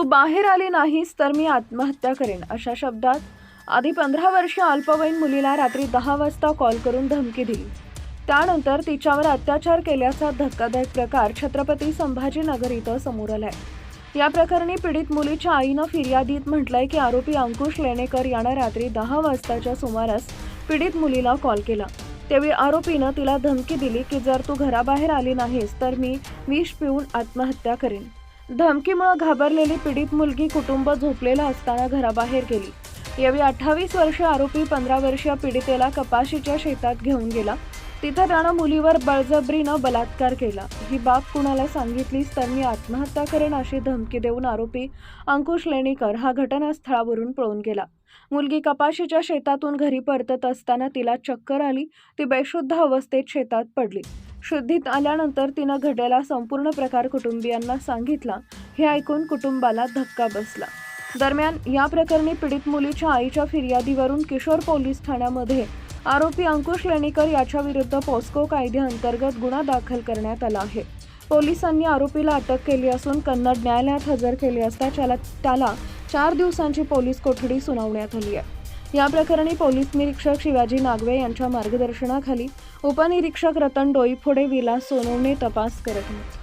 तू बाहेर आली नाहीस तर मी आत्महत्या करेन अशा शब्दात आधी पंधरा वर्षीय अल्पवयीन मुलीला रात्री दहा वाजता कॉल करून धमकी दिली. त्यानंतर तिच्यावर अत्याचार केल्याचा धक्कादायक प्रकार छत्रपती संभाजीनगर इथं समोर आलाय. या प्रकरणी पीडित मुलीच्या आईनं फिर्यादीत म्हटलंय की आरोपी अंकुश लेणेकर यानं रात्री दहा वाजताच्या सुमारास पीडित मुलीला कॉल केला. त्यावेळी आरोपीनं तिला धमकी दिली की जर तू घराबाहेर आली नाहीस तर मी विष पिऊन आत्महत्या करेन. धमकीमुळे घाबरलेली पीडित मुलगी कुटुंब झोपलेलं असताना घराबाहेर गेली. यावेळी अठ्ठावीस वर्षीय आरोपी पंधरा वर्षीय पीडितेला कपाशीच्या शेतात घेऊन गेला. तिथं त्यानं मुलीवर बळजबरीनं बलात्कार केला. ही बाब कुणाला सांगितलीस तर मी आत्महत्या करेन अशी धमकी देऊन आरोपी अंकुश लेणीकर हा घटनास्थळावरून पळून गेला. मुलगी कपाशीच्या शेतातून घरी परतत असताना तिला चक्कर आली. ती बेशुद्ध अवस्थेत शेतात पडली. शुद्धीत आल्यानंतर तिनं घडलेला संपूर्ण प्रकार कुटुंबियांना सांगितला. हे ऐकून कुटुंबाला धक्का बसला. दरम्यान या प्रकरणी पीडित मुलीच्या आईच्या फिर्यादीवरून किशोर पोलीस ठाण्यामध्ये आरोपी अंकुश लेणीकर याच्याविरुद्ध पॉस्को कायद्याअंतर्गत गुन्हा दाखल करण्यात आला आहे. पोलिसांनी आरोपीला अटक केली असून कन्नड न्यायालयात हजर केले असता त्याला त्याला चार दिवसांची पोलीस कोठडी सुनावण्यात आली आहे. या प्रकरणी पोलीस निरीक्षक शिवाजी नागवे यांच्या मार्गदर्शनाखाली उपनिरीक्षक रतन डोईफोडे विलास सोनवणे तपास करत आहेत.